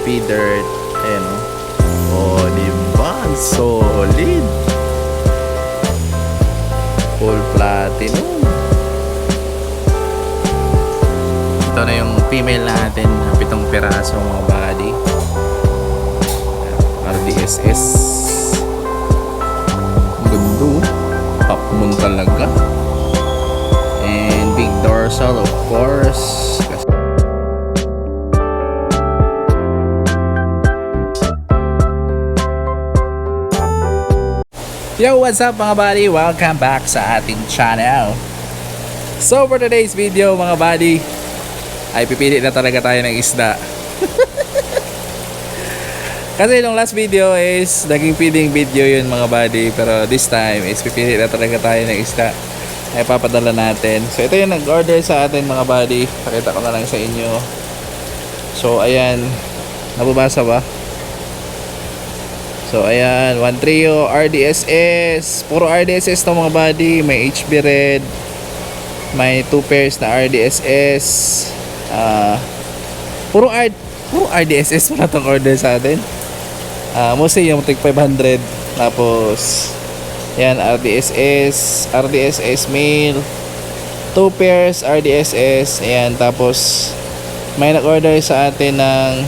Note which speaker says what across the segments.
Speaker 1: P-Dirt. Ayan o. Oh, diba? Solid. Full platinum. Ito na yung female natin. Pitong piraso mga body. RDSS. Ganda oh. Top moon talaga. And big dorsal of course. Yo, what's up mga buddy? Welcome back sa ating channel. So for today's video mga buddy, ay pipili na talaga tayo ng isda. Kasi nung last video is naging feeding video yun mga buddy pero this time is pipili na talaga tayo ng isda ay papadala natin. So ito yung nag-order sa atin mga buddy. Pakita ko na lang sa inyo. So ayan, nababasa ba? So ayan, one trio RDSS. Puro RDSS to mga buddy. May HB Red. May two pairs na RDSS. Ah, puro R puro RDSS wala tong order sa atin. Ah, mostly yung tig 500. Tapos yan RDSS, RDSS male. Two pairs RDSS. Ayan, tapos may nag-order sa atin ng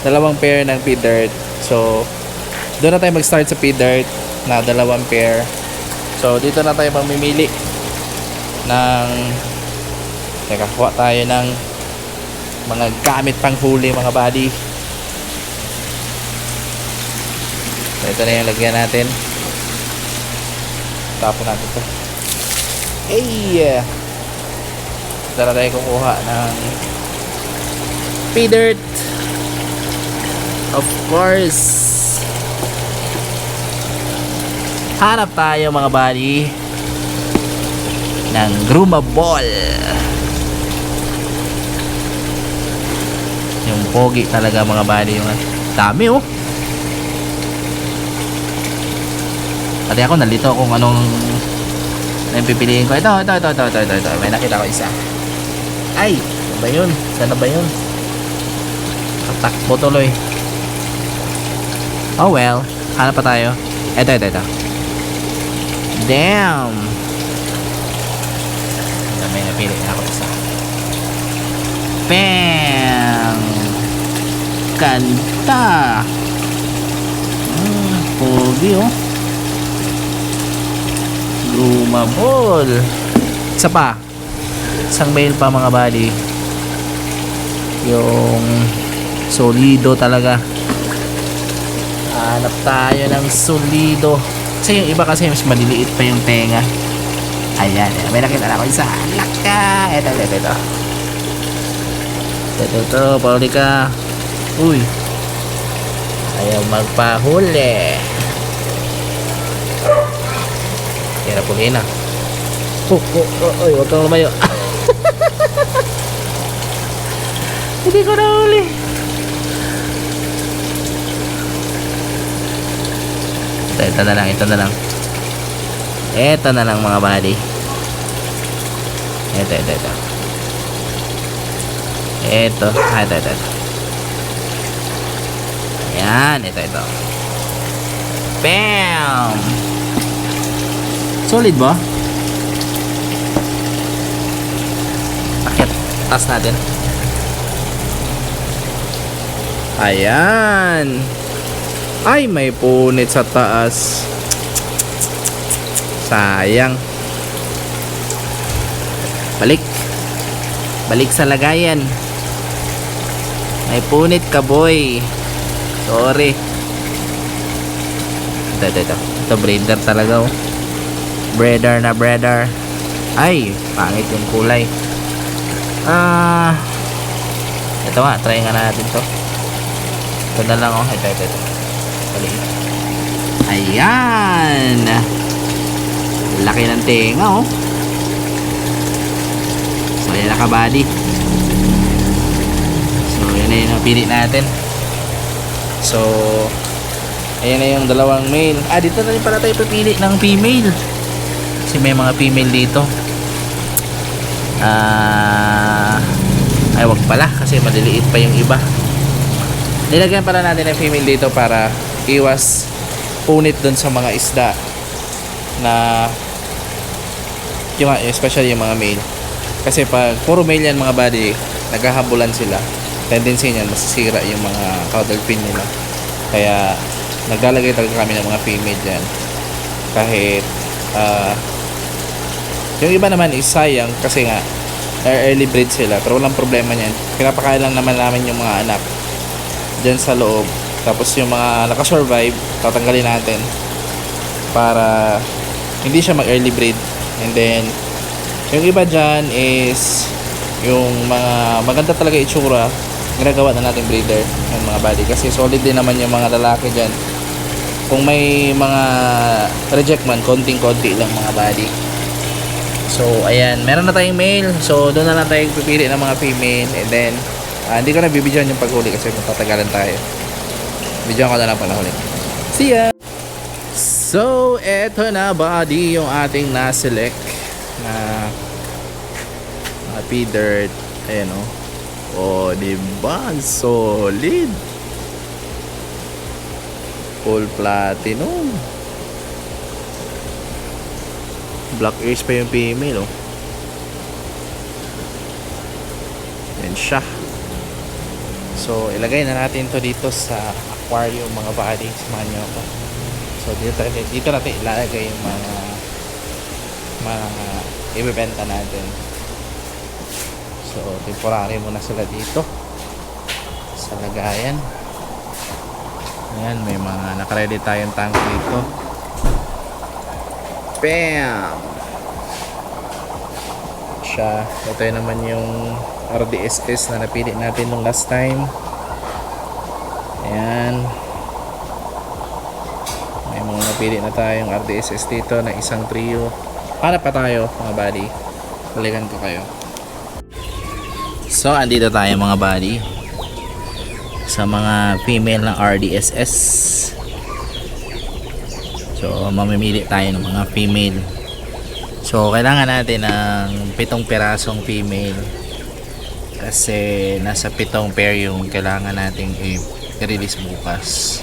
Speaker 1: dalawang pair ng P-Dirt. So, doon na tayo mag-start sa P-Dirt na dalawang pair. So, dito na tayo mamimili ng Teka, kuha tayo ng mga gamit pang huli mga buddy. So, ito na yung lagyan natin. Tapon natin to. Ay! Ito na tayo kukuha ng P-Dirt. Of course. Hanap tayo mga buddy ng Gruma Ball. Yung pogi talaga mga buddy yung dami oh. Pati ako nalito kung anong na pipiliin ko. Ito, ito, ito, ito, ito, ito, ito. May nakita ko isa. Ay, ano ba yun? Sana ba yun? Tatakbo tuloy. Oh well, hanap pa tayo. Ito, ito, ito. Damn! May napili na ako isa. Bam! Kanta! Hmm, pogi oh. Lumabol. Isa pa. Isang mail pa mga buddy. Yung solido talaga. Hanap tayo ng solido. Kasi yung iba kasi mas maliliit pa yung tenga. Ayan, may nakita na ako isa. Laka! Ito, ito, ito. Ito, ito, pauli ka. Uy. Ayaw magpahuli. Kaya pulihin na. Oh, oh, oh, oh, huwag kang lumayo. Hindi ko nahuli. Ito, ito na lang, ito na lang. Ito na lang mga buddy. Ito, ito, ito. Ito, ah, ito, ito, ito. Ayan, ito, ito. Bam! Solid ba? Akit, taas natin. Ayan. Ay, may punit sa taas. Sayang. Balik. Balik sa lagayan. May punit ka, boy. Sorry. Ito, ito, ito. Ito, breeder talaga, oh. Breeder na breeder. Ay, pangit yung kulay. Ah. ito nga, try nga natin to. Ito na lang, oh. Ito, ito, ito. Ayan. Laki ng tenga, oh. So, ayan na ka, buddy. So, yan na yung napili natin. So, ayan na yung dalawang male. Ah, dito na rin pala tayo pipili ng female. Kasi may mga female dito. Ah, ay wag pala kasi maliliit pa yung iba. nilagyan pala natin ng female dito para iwas punit dun sa mga isda na yung, especially yung mga male. Kasi pag puro male yan mga buddy naghahabulan sila. Tendency niyan masisira yung mga caudal fin nila. Kaya naglalagay talaga kami ng mga female dyan. Kahit ah, yung iba naman is sayang kasi nga early breed sila pero walang problema niyan. Pinapakain lang naman namin yung mga anak dyan sa loob tapos yung mga nakasurvive tatanggalin natin para hindi siya mag early breed. And then yung iba dyan is yung mga maganda talaga itsura ginagawa na natin breeder yung mga body. Kasi solid din naman yung mga lalaki dyan. Kung may mga reject man konting konti lang mga body. So ayan. Meron na tayong male. So doon na lang tayo pipili ng mga female. And then ah, hindi ko na bibidyoan yung paghuli kasi matatagalan tayo bidyoan ko na lang pala huli see ya So, eto na body yung ating na-select na na P-Dirt. Ayan o. Oh, diba? Ang Solid. Full platinum. Black ears pa yung female oh. Yan siya. So, ilagay na natin to dito sa aquarium mga body. Samahan nyo ako. So dito, dito natin ilalagay yung mga mga ibebenta natin. So temporary muna sila dito sa lagayan. Ayan, may mga nakaredy tayong tank dito. Bam! Siya. Ito yun naman yung RDSS na napili natin nung last time. Ayan. May mga napili na tayong RDSS dito na isang trio. Para pa tayo mga buddy. Balikan ko kayo. So, andito tayo mga buddy. Sa mga female ng RDSS. So, mamimili tayo ng mga female. So, kailangan natin ng pitong pirasong female. Kasi nasa pitong pair yung kailangan nating i- i-release bukas.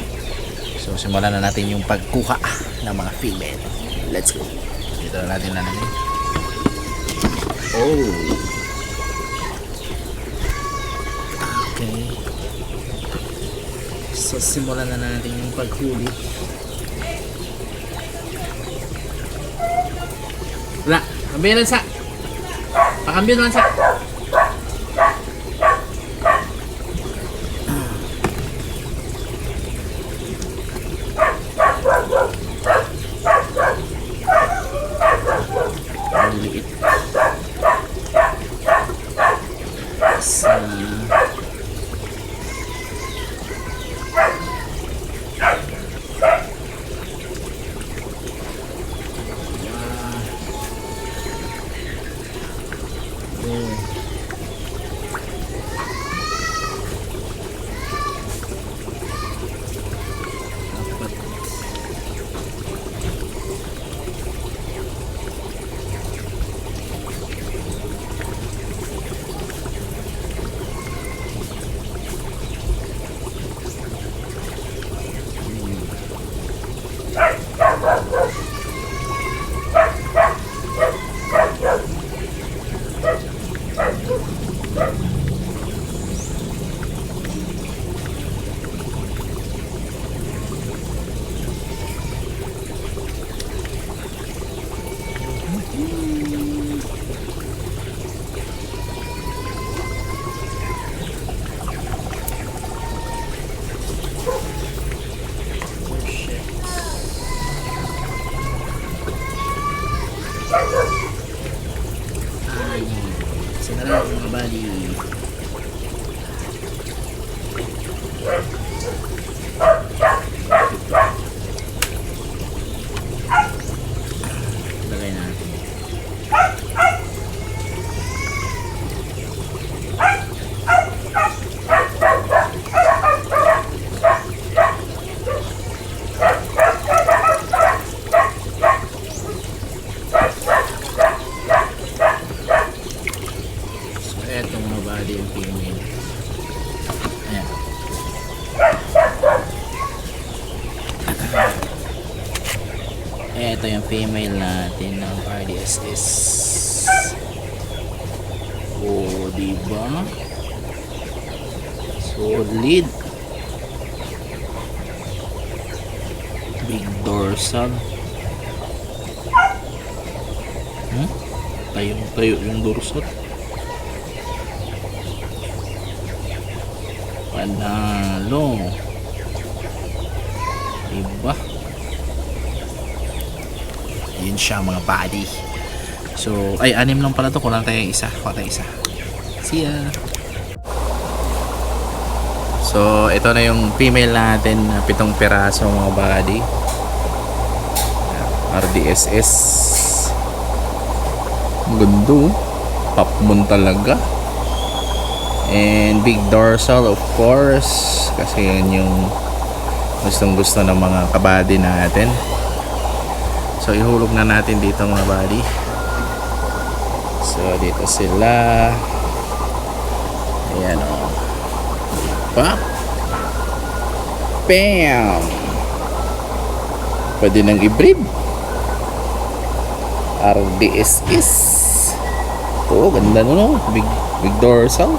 Speaker 1: So simulan na natin yung pagkuha ng mga female. Let's go. Dito na natin nanamin. Oh. Okay. So simulan na natin yung paghuli. Wala. Kambiyan lang sa. Pakambiyan lang sa. body yung female. Ayan. Eh, ito yung female natin ng RDSS. O, diba? Solid. Big dorsal. Hmm? Tayong tayo yung dorsal. Panalo. Diba? Yun siya mga buddy. So, ay, anim lang pala to. Kulang tayo yung isa. Kuha tayo isa. See ya. So, ito na yung female natin na pitong piraso mga buddy. RDSS. Pop moon talaga. And big dorsal of course. Kasi yun yung gustong gusto ng mga kabady natin. So, ihulog na natin dito mga buddy. So, dito sila. Ayan o. Pa? Bam! Pwede nang i-breed. RDSS. Ito, ganda no, no? Big, big dorsal.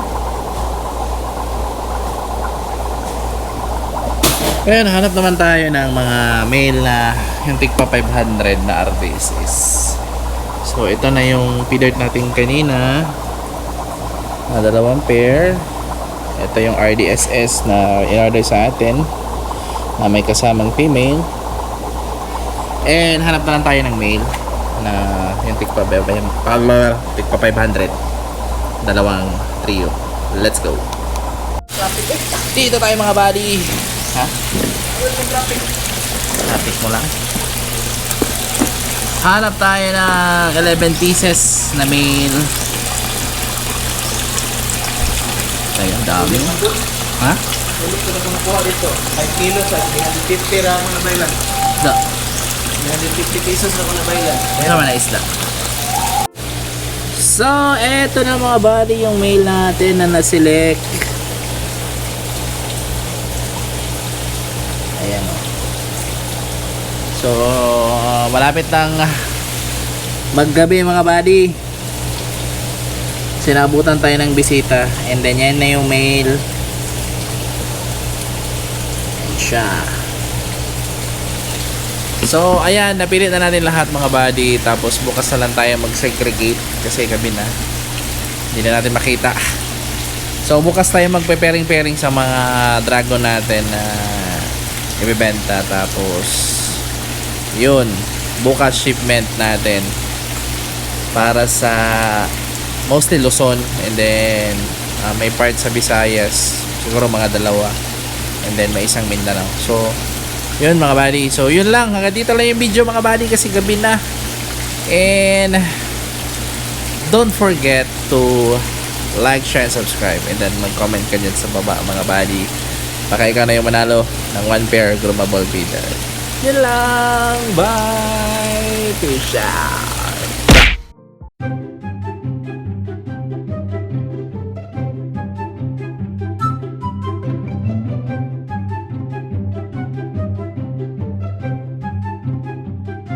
Speaker 1: Ayan, hanap naman tayo ng mga male na yung tigpa 500 na RDSS. So, ito na yung feeder natin kanina. Na dalawang pair. Ito yung RDSS na in-order sa atin. Na may kasamang female. And hanap na lang tayo ng male na yung tigpa, tigpa 500. Dalawang trio. Let's go. Dito tayo mga buddy. Ha? Traffic mo lang. Hanap tayo ng 11 pieces na male. Ayun, dami. Ha?
Speaker 2: Ulit ko na kumukuha dito. 5 kilos at 350 ra na baylan.
Speaker 1: Da.
Speaker 2: 350 pesos na baylan.
Speaker 1: Meron naman na isda. So, eto na mga buddy yung mail natin na naselect. Ayan o. So, malapit nang maggabi mga buddy. Sinabutan tayo ng bisita. And then, yan na yung mail. Ayan siya. So, ayan, napili na natin lahat mga buddy. Tapos bukas na lang tayo mag-segregate kasi gabi na. Hindi na natin makita. So, bukas tayo magpe-pairing-pairing sa mga dragon natin na ibibenta. Tapos, yun, bukas shipment natin para sa mostly Luzon and then uh, may part sa Visayas. Siguro mga dalawa. And then may isang Mindanao. So yun mga buddy. So yun lang. Hanggang dito lang yung video mga buddy kasi gabi na. And don't forget to like, share, and subscribe. And then mag-comment ka dyan sa baba mga buddy. Baka ikaw na yung manalo ng one pair groomable feeder yun lang. Bye peace out